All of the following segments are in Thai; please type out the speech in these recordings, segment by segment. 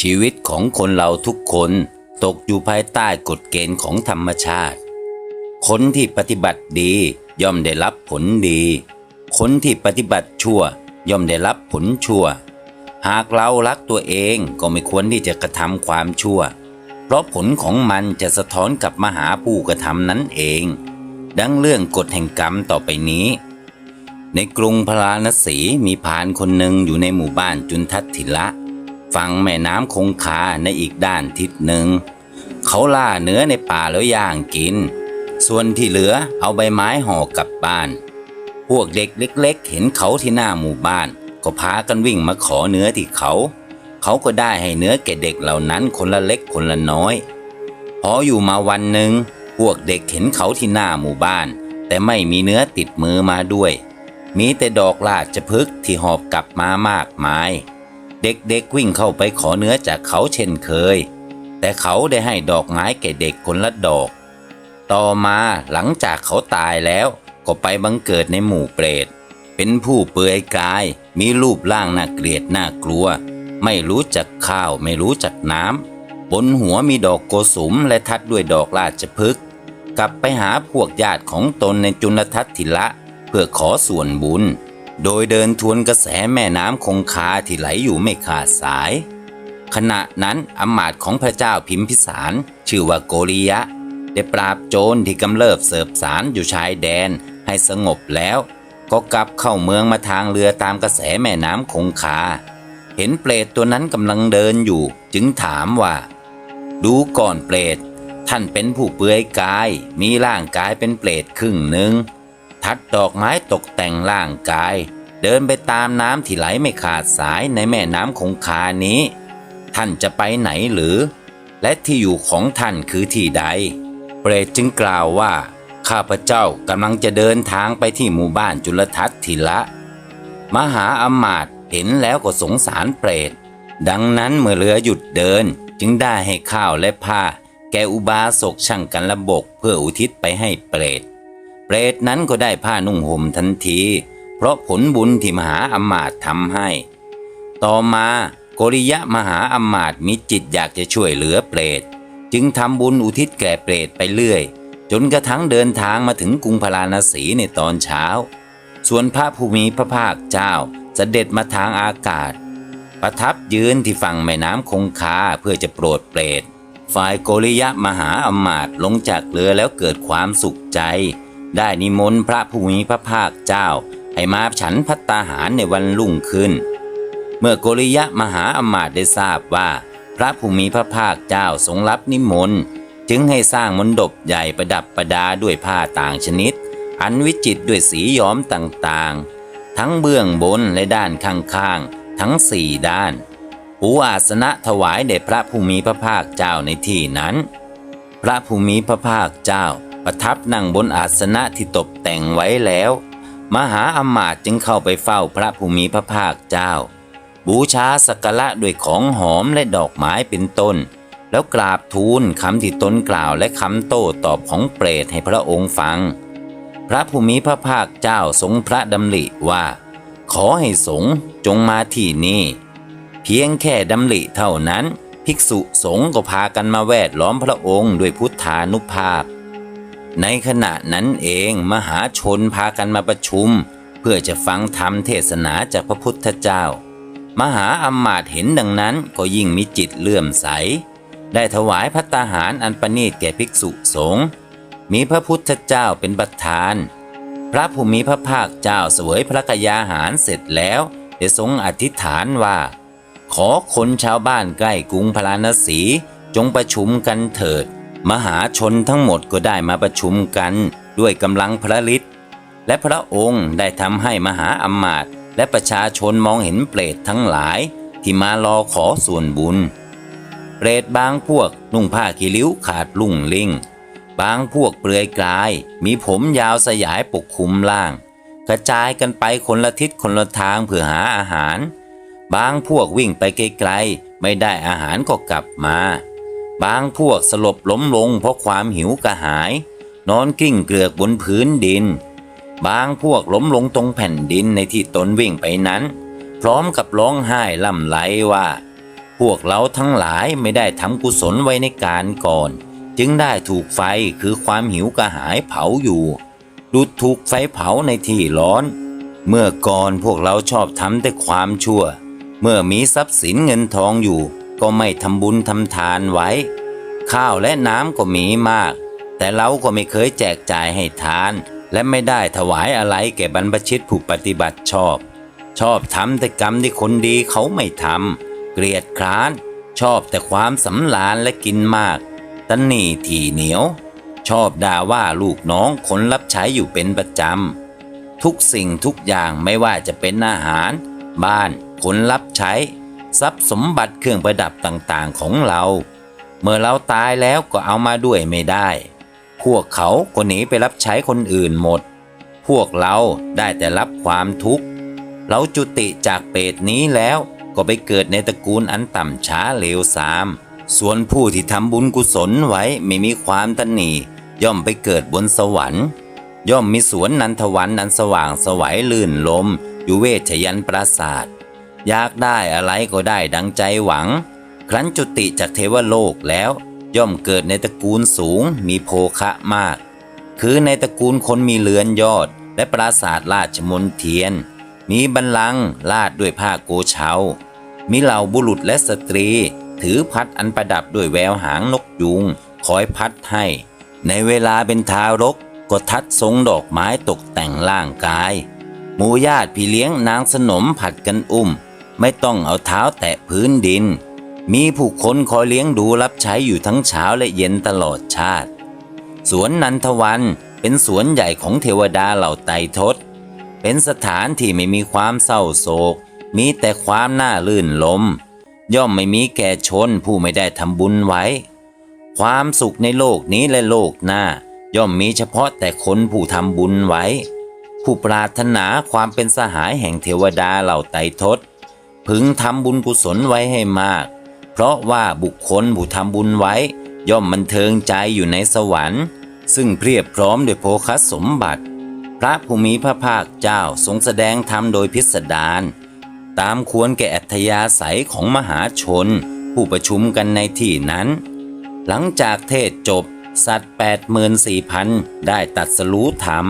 ชีวิตของคนเราทุกคนตกอยู่ภายใต้กฎเกณฑ์ของธรรมชาติ คนที่ปฏิบัติดีย่อมได้รับผลดี คนที่ปฏิบัติชั่ว ย่อมได้รับผลชั่ว หากเรารักตัวเองก็ไม่ควรที่จะกระทำความชั่ว เพราะผลของมันจะสะท้อนกลับมาหาผู้กระทำนั้นเอง ดังเรื่องกฎแห่งกรรมต่อไปนี้ ในกรุงพาราณสีมีพานคนหนึ่งอยู่ในหมู่บ้านจุนทัตถิละ ฝั่งแม่น้ำคงคาในอีกด้านทิศหนึ่ง เขาล่าเนื้อในป่าแล้วย่างกิน ส่วนที่เหลือเอาใบไม้ห่อกลับบ้าน พวกเด็กเล็ก ๆ เห็นเขาที่หน้าหมู่บ้าน ก็พากันวิ่งมาขอเนื้อที่เขา เขาก็ได้ให้เนื้อแก่เด็กเหล่านั้นคนละเล็กคนละน้อย พออยู่มาวันหนึ่งพวกเด็กเห็นเขาที่หน้าหมู่บ้าน แต่ไม่มีเนื้อติดมือมาด้วย มีแต่ดอกลาดจะพึกที่หอบกลับมามากมาย เด็กๆวิ่งเข้าไปขอเนื้อจากเขาเช่นเคย แต่เขาได้ให้ดอกไม้แก่เด็กคนละดอก ต่อมาหลังจากเขาตายแล้วก็ไปบังเกิดในหมู่เปรต เป็นผู้เปลือยกาย มีรูปร่างน่าเกลียดน่ากลัว ไม่รู้จักข้าวไม่รู้จักน้ำบนหัวมีดอกโกสุมและทัดด้วยดอกราชพฤกษ์กลับไปหาพวกญาติของตนในจุลทัศทิละ เพื่อขอส่วนบุญ โดยเดินทวนกระแสแม่น้ำคงคาที่ไหลอยู่ไม่ขาดสาย ขณะนั้นอำมาตย์ของพระเจ้าพิมพิสารชื่อว่าโกริยะ ได้ปราบโจรที่กำเริบเสบสารอยู่ชายแดนให้สงบแล้ว ก็กลับเข้าเมืองมาทางเรือตามกระแสแม่น้ำคงคา เห็นเปรตตัวนั้นกำลังเดินอยู่ จึงถามว่า ดูก่อนเปรตท่านเป็นผู้เปลือยกายมีร่างกายเป็นเปรตครึ่งหนึ่ง ทัดดอกไม้ตกแต่งร่างกาย เดินไปตามน้ำที่ไหลไม่ขาดสายในแม่น้ำคงคานี้ ท่านจะไปไหนหรือ และที่อยู่ของท่านคือที่ใด เปรตจึงกล่าวว่า ข้าพเจ้ากำลังจะเดินทางไปที่หมู่บ้านจุลทัศน์ทิละ มหาอมาตย์เห็นแล้วก็สงสารเปรต ดังนั้นเมื่อเรือหยุดเดินจึงได้ให้ข้าวและผ้า แกอุบาสกช่างกันระบกเพื่ออุทิศไปให้เปรต เปรตนั้นก็ได้ผ้านุ่งห่มทันที เพราะผลบุญที่มหาอมาตย์ทำให้ ต่อมาโกริยะมหาอมาตย์มีจิตอยากจะช่วยเหลือเปรตจึงทำบุญอุทิศแก่เปรตไปเรื่อย จนกระทั่งเดินทางมาถึงกรุงพาราณสีในตอนเช้า ส่วนพระภูมิพระภาคเจ้าเสด็จมาทางอากาศ ประทับยืนที่ฝั่งแม่น้ำคงคาเพื่อจะโปรดเปรตฝ่ายโกริยะมหาอมาตย์ลงจากเรือแล้วเกิดความสุขใจ ได้นิมนต์พระภูมิพระภาคเจ้า ให้มาฉันพัตตาหารในวันรุ่งขึ้น เมื่อโกริยะมหาอมาตย์ได้ทราบว่า พระภูมิพระภาคเจ้าทรงรับนิมนต์จึงให้สร้างมณฑปใหญ่ประดับประดาด้วยผ้าต่างชนิด อันวิจิตรด้วยสีย้อมต่างๆ ทั้งเบื้องบนและด้านข้างๆ ทั้งสี่ด้านปูอาสนะถวายแด่พระภูมิพระภาคเจ้าในที่นั้น พระภูมิพระภาคเจ้า ประทับนั่งบนอาสนะที่ตกแต่งไว้แล้ว มหาอมาตย์จึงเข้าไปเฝ้าพระภูมิพระภาคเจ้า บูชาสักการะด้วยของหอมและดอกไม้เป็นต้น แล้วกราบทูลคำที่ตนกล่าวและคำโต้ตอบของเปรตให้พระองค์ฟัง พระภูมิพระภาคเจ้าทรงพระดำริว่า ขอให้สงฆ์จงมาที่นี่เพียงแค่ดำริเท่านั้น ภิกษุสงฆ์ก็พากันมาแวดล้อมพระองค์ด้วยพุทธานุภาพ ในขณะนั้นเองมหาชนพากันมาประชุม เพื่อจะฟังธรรมเทศนาจากพระพุทธเจ้า มหาอำมาตเห็นดังนั้นก็ยิ่งมีจิตเลื่อมใส ได้ถวายพัตตาหารอันประณีตแก่ภิกษุสงฆ์มีพระพุทธเจ้าเป็นประธาน พระภูมิพระภาคเจ้าเสวยพระกยาหารเสร็จแล้วได้ทรงอธิษฐานว่า ขอคนชาวบ้านใกล้กรุงพาราณสีจงประชุมกันเถิด มหาชนทั้งหมดก็ได้มาประชุมกันด้วยกำลังพระฤทธิ์และพระองค์ได้ทำให้มหาอมาตย์และประชาชนมองเห็นเปรตทั้งหลายที่มารอขอส่วนบุญ เปรตบางพวกนุ่งผ้าขีริ้วขาดลุ่งลิงบางพวกเปลือยกาย มีผมยาวสยายปกคลุมล่าง กระจายกันไปคนละทิศคนละทางเพื่อหาอาหาร บางพวกวิ่งไปไกลๆไม่ได้อาหารก็กลับมา บางพวกสลบล้มลงเพราะความหิวกระหาย นอนกิ้งเกลือกบนพื้นดิน บางพวกล้มลงตรงแผ่นดินในที่ตนวิ่งไปนั้น พร้อมกับร้องไห้ล่ำไหลว่า พวกเราทั้งหลายไม่ได้ทำกุศลไว้ในการก่อน จึงได้ถูกไฟคือความหิวกระหายเผาอยู่ดุดถูกไฟเผาในที่ร้อน เมื่อก่อนพวกเราชอบทำแต่ความชั่ว เมื่อมีทรัพย์สินเงินทองอยู่ ก็ไม่ทำบุญทำทานไว้ ข้าวและน้ำก็มีมาก แต่เราก็ไม่เคยแจกจ่ายให้ทาน และไม่ได้ถวายอะไรแก่บรรพชิตผู้ปฏิบัติชอบ ชอบทำแต่กรรมที่คนดีเขาไม่ทำเกลียดคร้าน ชอบแต่ความสำราญและกินมากตันนี่ที่เหนียว ชอบด่าว่าลูกน้องคนรับใช้อยู่เป็นประจำทุกสิ่งทุกอย่างไม่ว่าจะเป็นอาหาร บ้านคนรับใช้ ทรัพย์สมบัติเครื่องประดับต่างๆของเรา เมื่อเราตายแล้วก็เอามาด้วยไม่ได้ พวกเขาก็หนีไปรับใช้คนอื่นหมด พวกเราได้แต่รับความทุกข์ เราจุติจากเปรตนี้แล้วก็ไปเกิดในตระกูลอันต่ำช้าเลวทราม ส่วนผู้ที่ทำบุญกุศลไว้ไม่มีความตันหนีย่อมไปเกิดบนสวรรค์ ย่อมมีสวนนันทวันอันสว่างสวัยลื่นลมอยู่เวชยันปราศาสตร์ อยากได้อะไรก็ได้ดังใจหวัง ครั้นจุติจากเทวโลกแล้ว ย่อมเกิดในตระกูลสูงมีโภคะมาก คือในตระกูลคนมีเรือนยอด และปราสาทราชมนเทียน มีบัลลังก์ลาดด้วยผ้าโกเชามีเหล่าบุรุษและสตรี ถือพัดอันประดับด้วยแววหางนกยุง คอยพัดให้ ในเวลาเป็นทารกก็ทัดทรงดอกไม้ตกแต่งร่างกาย หมู่ญาติพี่เลี้ยงนางสนมผัดกันอุ้ม ไม่ต้องเอาเท้าแตะพื้นดิน มีผู้คนคอยเลี้ยงดูรับใช้อยู่ทั้งเช้าและเย็นตลอดชาติ สวนนันทวันเป็นสวนใหญ่ของเทวดาเหล่าไตรทศ เป็นสถานที่ไม่มีความเศร้าโศก มีแต่ความน่าลื่นลม ย่อมไม่มีแก่ชนผู้ไม่ได้ทำบุญไว้ ความสุขในโลกนี้และโลกหน้า ย่อมมีเฉพาะแต่คนผู้ทำบุญไว้ ผู้ปรารถนาความเป็นสหายแห่งเทวดาเหล่าไตรทศ พึงทำบุญกุศลไว้ให้มาก เพราะว่าบุคคลผู้ทำบุญไว้ ย่อมบันเทิงใจอยู่ในสวรรค์ ซึ่งเพียบพร้อมด้วยโภคสมบัติ พระภูมิพระภาคเจ้าทรงแสดงธรรมโดยพิสดารตามควรแก่อัธยาศัยของมหาชน ผู้ประชุมกันในที่นั้น หลังจากเทศจบสัตว์ 84,000 ได้ตัดสรู้ธรรม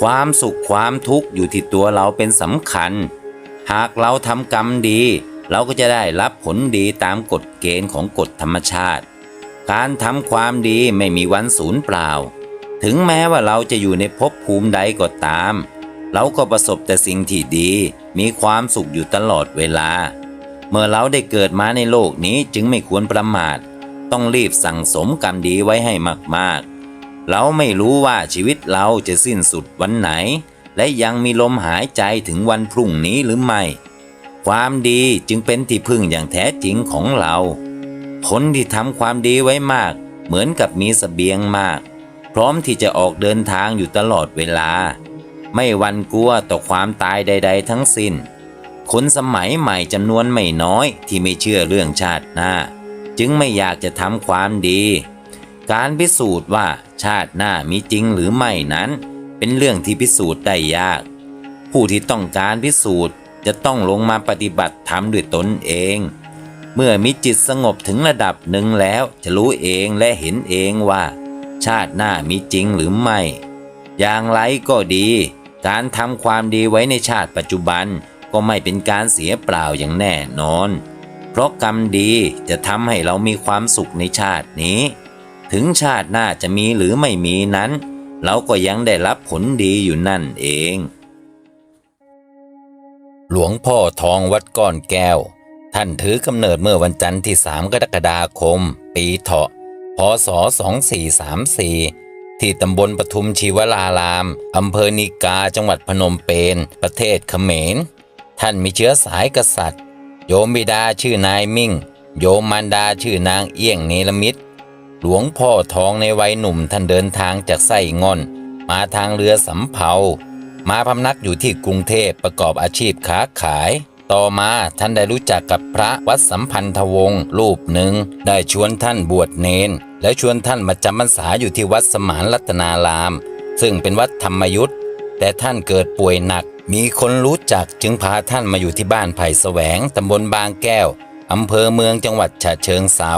ความสุขความทุกข์อยู่ที่ตัวเราเป็นสำคัญ หากเราทำกรรมดี เราก็จะได้รับผลดีตามกฎเกณฑ์ของกฎธรรมชาติ การทำความดีไม่มีวันสูญเปล่า ถึงแม้ว่าเราจะอยู่ในภพภูมิใดก็ตาม เราก็ประสบแต่สิ่งที่ดี มีความสุขอยู่ตลอดเวลา เมื่อเราได้เกิดมาในโลกนี้จึงไม่ควรประมาท ต้องรีบสั่งสมกรรมดีไว้ให้มากๆ เราไม่รู้ว่าชีวิตเราจะสิ้นสุดวันไหน และยังมีลมหายใจถึงวันพรุ่งนี้หรือไม่ ความดีจึงเป็นที่พึ่งอย่างแท้จริงของเราคนที่ทำความดีไว้มาก เหมือนกับมีสเสบียงมาก พร้อมที่จะออกเดินทางอยู่ตลอดเวลา ไม่วันกลัวต่อความตายใด ๆ ทั้งสิ้น คนสมัยใหม่จำนวนไม่น้อยที่ไม่เชื่อเรื่องชาติหน้า จึงไม่อยากจะทำความดี การพิสูจน์ว่าชาติหน้ามีจริงหรือไม่นั้น เป็นเรื่องที่พิสูจน์ได้ยาก ผู้ที่ต้องการพิสูจน์จะต้องลงมาปฏิบัติธรรมด้วยตนเอง เมื่อมีจิตสงบถึงระดับหนึ่งแล้วจะรู้เองและเห็นเองว่า ชาติหน้ามีจริงหรือไม่ อย่างไรก็ดี การทำความดีไว้ในชาติปัจจุบันก็ไม่เป็นการเสียเปล่าอย่างแน่นอน เพราะกรรมดีจะทำให้เรามีความสุขในชาตินี้ ถึงชาติหน้าจะมีหรือไม่มีนั้น เราก็ยังได้รับผลดีอยู่นั่นเอง หลวงพ่อทองวัดก้อนแก้ว ท่านถือกำเนิดเมื่อวันจันทร์ที่ 3 กรกฎาคม ปีเถาะพศ 2434 ที่ตำบลปทุมชีวรารามอำเภอนิกาจังหวัดพนมเปญประเทศเขมร ท่านมีเชื้อสายกษัตริย์ โยมบิดาชื่อนายมิ่ง โยมมารดาชื่อนางเอี้ยงเนรมิตร หลวงพ่อทองในวัยหนุ่มท่านเดินทางจากไส้งอน มาทางเรือสำเภา มาพำนักอยู่ที่กรุงเทพประกอบอาชีพค้าขาย ต่อมาท่านได้รู้จักกับพระวัดสัมพันธวงศ์รูปหนึ่ง ได้ชวนท่านบวชเนน และชวนท่านมาจำพรรษาอยู่ที่วัดสมานรัตนาราม ซึ่งเป็นวัดธรรมยุทธ์แต่ท่านเกิดป่วยหนัก มีคนรู้จักจึงพาท่านมาอยู่ที่บ้านไผ่แสวงตำบลบางแก้วอำเภอเมืองจังหวัดฉะเชิงเซา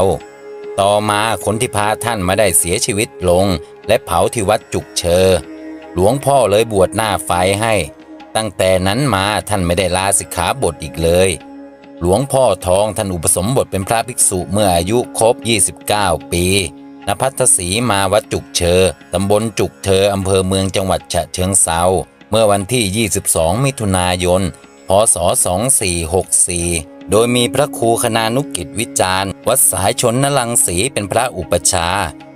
ต่อมาคนที่พาท่านมาได้เสียชีวิตลง และเผาที่วัดจุกเชอ หลวงพ่อเลยบวชหน้าไฟให้ ตั้งแต่นั้นมาท่านไม่ได้ลาสิกขาบทอีกเลย หลวงพ่อทองท่านอุปสมบทเป็นพระภิกษุเมื่ออายุครบ 29 ปีณพัทสีมาวัดจุกเชอ ตำบลจุกเชออำเภอเมืองจังหวัดฉะเชิงเซาเมื่อวันที่ 22 มิถุนายน พศ 2464 โดยมีพระครูคณานุกิจวิจารณ์ วัดสายชนนลังสีเป็นพระอุปชา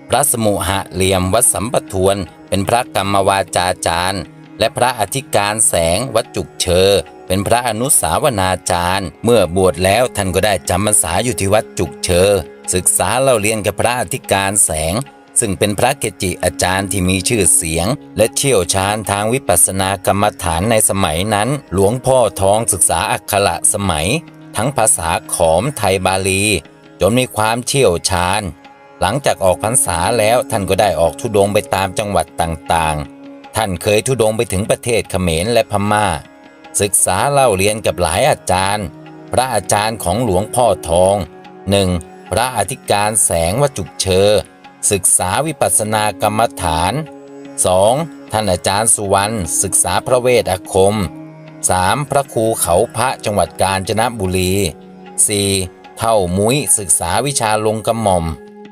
พระสมุหะเหลี่ยมวัดสัมปทวน เป็นพระกรรมวาจาจารย์ และพระอธิการแสงวัดจุกเชอ เป็นพระอนุสาวนาจารย์ เมื่อบวชแล้วท่านก็ได้จำพรรษาอยู่ที่วัดจุกเชอ ศึกษาเล่าเรียนกับพระอธิการแสง ซึ่งเป็นพระเกจิอาจารย์ที่มีชื่อเสียง และเชี่ยวชาญทางวิปัสสนากรรมฐานในสมัยนั้น หลวงพ่อทองศึกษาอักขระสมัย ทั้งภาษาขอมไทยบาลี จนมีความเชี่ยวชาญ หลังจากออกพรรษาแล้วท่านก็ได้ออกทุดงไปตามจังหวัดต่างๆ ท่านเคยทุดงไปถึงประเทศเขมรและพม่า ศึกษาเล่าเรียนกับหลายอาจารย์ พระอาจารย์ของหลวงพ่อทอง 1. พระอธิการแสงวจุกเชอ ศึกษาวิปัสสนากรรมฐาน 2. ท่านอาจารย์สุวรรณศึกษาพระเวทอาคม 3. พระครูเขาพระจังหวัดกาญจนบุรี 4. เท่ามุ้ยศึกษาวิชาลงกระหม่อม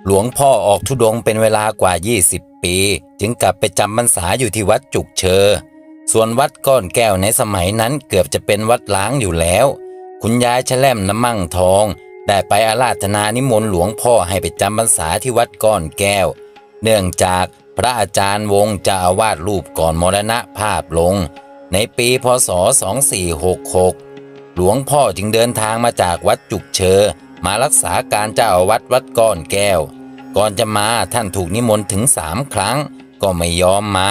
หลวงพ่อออกทุดงเป็นเวลากว่า 20 ปี จึงกลับไปจำพรรษาอยู่ที่วัดจุกเชอ ส่วนวัดก้อนแก้วในสมัยนั้นเกือบจะเป็นวัดล้างอยู่แล้ว คุณยายแชล่มน้ำมั่งทอง ได้ไปอาราธนานิมนต์หลวงพ่อให้ไปจำพรรษาที่วัดก้อนแก้ว เนื่องจากพระอาจารย์วงจะอาวาสรูปก่อนมรณะภาพลง ในปีพศ 2466 หลวงพ่อจึงเดินทางมาจากวัดจุกเชอ มารักษาการเจ้าอาวัดวัดก้อนแก้ว ก่อนจะมาท่านถูกนิมนต์ถึงสามครั้ง ก็ไม่ยอมมา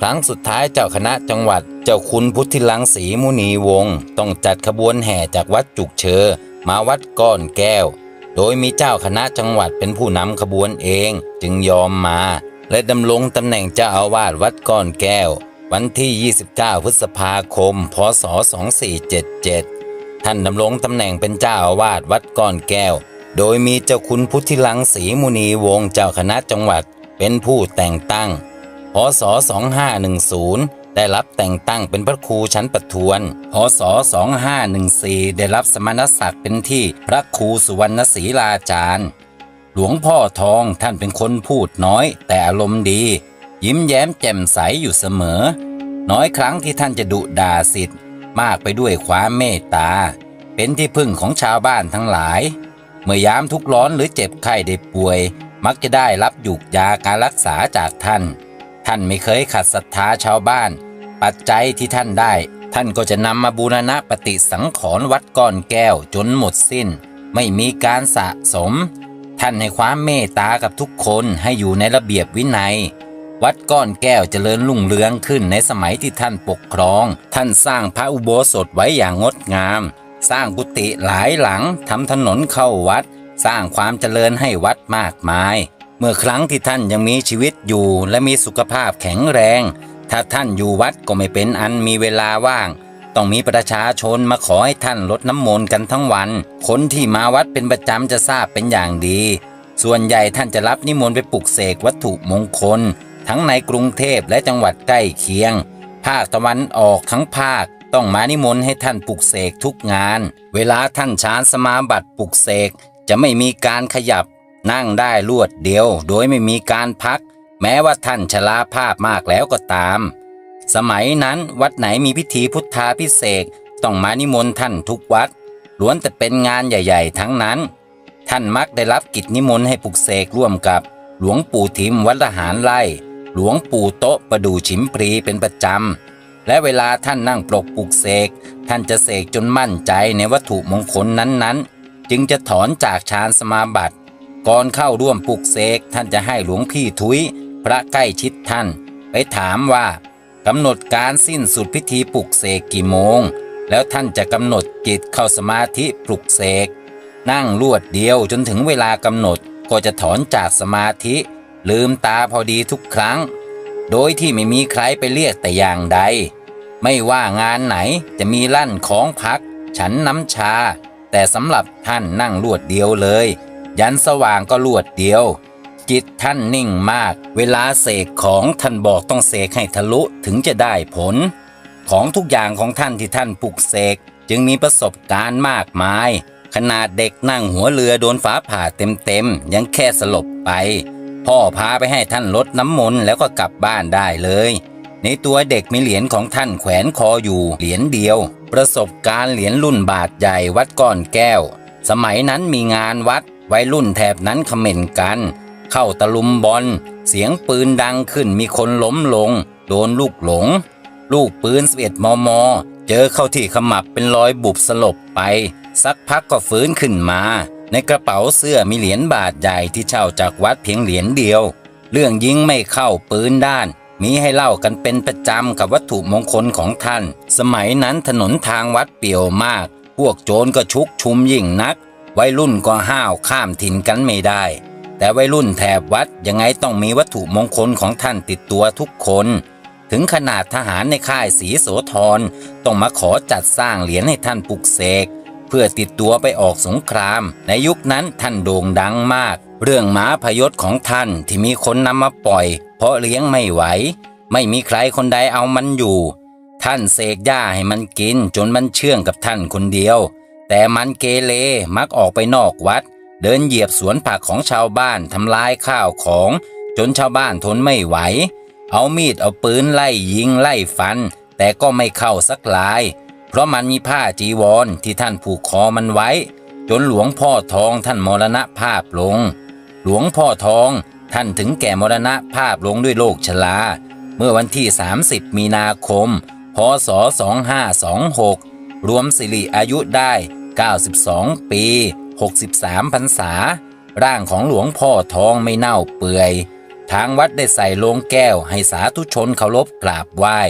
ครั้งสุดท้ายเจ้าคณะจังหวัดเจ้าคุณพุทธิลังสีมุนีวงศ์ต้องจัดขบวนแห่จากวัดจุกเชอ มาวัดก้อนแก้ว โดยมีเจ้าคณะจังหวัดเป็นผู้นำขบวนเองจึงยอมมา และดำรงตำแหน่งเจ้าอาวาสวัดก้อนแก้ว วันที่ 29 พฤษภาคม พศ 2477 ท่านดำรงตำแหน่งเป็นเจ้าอาวาสวัดก้อนแก้ว โดยมีเจ้าคุณพุทธิลังสีมุนีวงศ์เจ้าคณะจังหวัดเป็นผู้แต่งตั้ง พศ 2510 ได้รับแต่งตั้งเป็นพระครูชั้นประทวน พศ 2514 ได้รับสมณศักดิ์เป็นที่พระครูสุวรรณศรีลาจารย์ หลวงพ่อทองท่านเป็นคนพูดน้อย แต่อารมณ์ดี ยิ้มแย้มแจ่มใสอยู่เสมอ น้อยครั้งที่ท่านจะดุด่าสิทธิ์มากไปด้วยความเมตตา เป็นที่พึ่งของชาวบ้านทั้งหลาย เมื่อยามทุกข์ร้อนหรือเจ็บไข้ได้ป่วย มักจะได้รับหยุกยาการรักษาจากท่าน ท่านไม่เคยขัดศรัทธาชาวบ้าน ปัจจัยที่ท่านได้ ท่านก็จะนำมาบูรณะปฏิสังขรณ์วัดก้อนแก้วจนหมดสิ้น ไม่มีการสะสม ท่านให้ความเมตตากับทุกคนให้อยู่ในระเบียบวินัย วัดก้อนแก้วเจริญรุ่งเรืองขึ้นในสมัยที่ท่านปกครอง ท่านสร้างพระอุโบสถไว้อย่างงดงาม สร้างกุฏิหลายหลังทำถนนเข้าวัด สร้างความเจริญให้วัดมากมาย เมื่อครั้งที่ท่านยังมีชีวิตอยู่และมีสุขภาพแข็งแรง ถ้าท่านอยู่วัดก็ไม่เป็นอันมีเวลาว่าง ต้องมีประชาชนมาขอให้ท่านลดน้ำมนต์กันทั้งวัน คนที่มาวัดเป็นประจำจะทราบเป็นอย่างดี ส่วนใหญ่ท่านจะรับนิมนต์ไปปลุกเสกวัตถุมงคล ทั้งในกรุงเทพและจังหวัดใกล้เคียง ภาคตะวันออกทั้งภาคต้องมานิมนต์ให้ท่านปลุกเสกทุกงาน เวลาท่านชานสมาบัติปลุกเสกจะไม่มีการขยับ นั่งได้รวดเดียว โดยไม่มีการพัก แม้ว่าท่านชราภาพมากแล้วก็ตาม สมัยนั้นวัดไหนมีพิธีพุทธาพิเศษต้องมานิมนต์ท่านทุกวัดล้วนแต่เป็นงานใหญ่ๆ ทั้งนั้น ท่านมักได้รับกิจนิมนต์ให้ปลุกเสกร่วมกับ หลวงปู่ทิมวัดละหารไร่ หลวงปู่โต๊ะประดูฉิมพรีเป็นประจำ และเวลาท่านนั่งปลกปลุกเสก ท่านจะเสกจนมั่นใจในวัตถุมงคลนั้นๆ จึงจะถอนจากฌานสมาบัติ ก่อนเข้าร่วมปลุกเสกท่านจะให้หลวงพี่ทุย พระใกล้ชิดท่าน ไปถามว่ากำหนดการสิ้นสุดพิธีปลุกเสกกี่โมง แล้วท่านจะกำหนดจิตเข้าสมาธิปลุกเสกนั่งลวดเดียวจนถึงเวลากำหนดก็จะถอนจากสมาธิ ลืมตาพอดีทุกครั้ง โดยที่ไม่มีใครไปเรียกแต่อย่างใด ไม่ว่างานไหนจะมีลั่นของพัก ฉันน้ำชา แต่สำหรับท่านนั่งลวดเดียวเลย ยันสว่างก็ลวดเดียว จิตท่านนิ่งมาก เวลาเสกของท่านบอกต้องเสกให้ทะลุถึงจะได้ผล ของทุกอย่างของท่านที่ท่านปลุกเสกจึงมีประสบการณ์มากมาย ขนาดเด็กนั่งหัวเรือโดนฟ้าผ่าเต็มๆยังแค่สลบไป พ่อพาไปให้ท่านลดน้ำมนต์แล้วก็กลับบ้านได้เลย ในตัวเด็กมีเหรียญของท่านแขวนคออยู่เหรียญเดียว ประสบการณ์เหรียญรุ่นบาทใหญ่วัดก้อนแก้ว สมัยนั้นมีงานวัดวัยรุ่นแถบนั้นเขม่นกัน เข้าตะลุมบอล เสียงปืนดังขึ้นมีคนล้มลง โดนลูกหลง ลูกปืน11มม เจอเข้าที่ขมับเป็นรอยบุบสลบไป สักพักก็ฟื้นขึ้นมา ในกระเป๋าเสื้อมีเหรียญบาทใหญ่ที่เช่าจากวัดเพียงเหรียญเดียว เรื่องยิงไม่เข้าปืนด้าน มีให้เล่ากันเป็นประจำกับวัตถุมงคลของท่าน สมัยนั้นถนนทางวัดเปี่ยวมาก พวกโจรก็ชุกชุมยิ่งนัก วัยรุ่นก็ห้าวข้ามถิ่นกันไม่ได้ แต่วัยรุ่นแถบวัดยังไงต้องมีวัตถุมงคลของท่านติดตัวทุกคนถึงขนาดทหารในค่ายศรีโสธรต้องมาขอจัดสร้างเหรียญให้ท่านปลุกเสก เพื่อติดตัวไปออกสงคราม ในยุคนั้นท่านโด่งดังมาก เรื่องหมาพยศของท่านที่มีคนนำมาปล่อย เพราะเลี้ยงไม่ไหว ไม่มีใครคนใดเอามันอยู่ ท่านเสกหญ้าให้มันกินจนมันเชื่องกับท่านคนเดียว แต่มันเกเรมักออกไปนอกวัด เดินเหยียบสวนผักของชาวบ้านทำลายข้าวของ จนชาวบ้านทนไม่ไหว เอามีดเอาปืนไล่ยิงไล่ฟัน แต่ก็ไม่เข้าสักลาย เพราะมันมีผ้าจีวรที่ท่านผูกคอมันไว้ จนหลวงพ่อทองท่านมรณภาพลง หลวงพ่อทองท่านถึงแก่มรณภาพลงด้วยโรคชรา เมื่อวันที่ 30 มีนาคม พศ 2526 รวมสิริอายุได้ 92 ปี 63พรรษา ร่างของหลวงพ่อทองไม่เน่าเปื่อย ทางวัดได้ใส่โลงแก้วให้สาธุชนเคารพกราบไหว้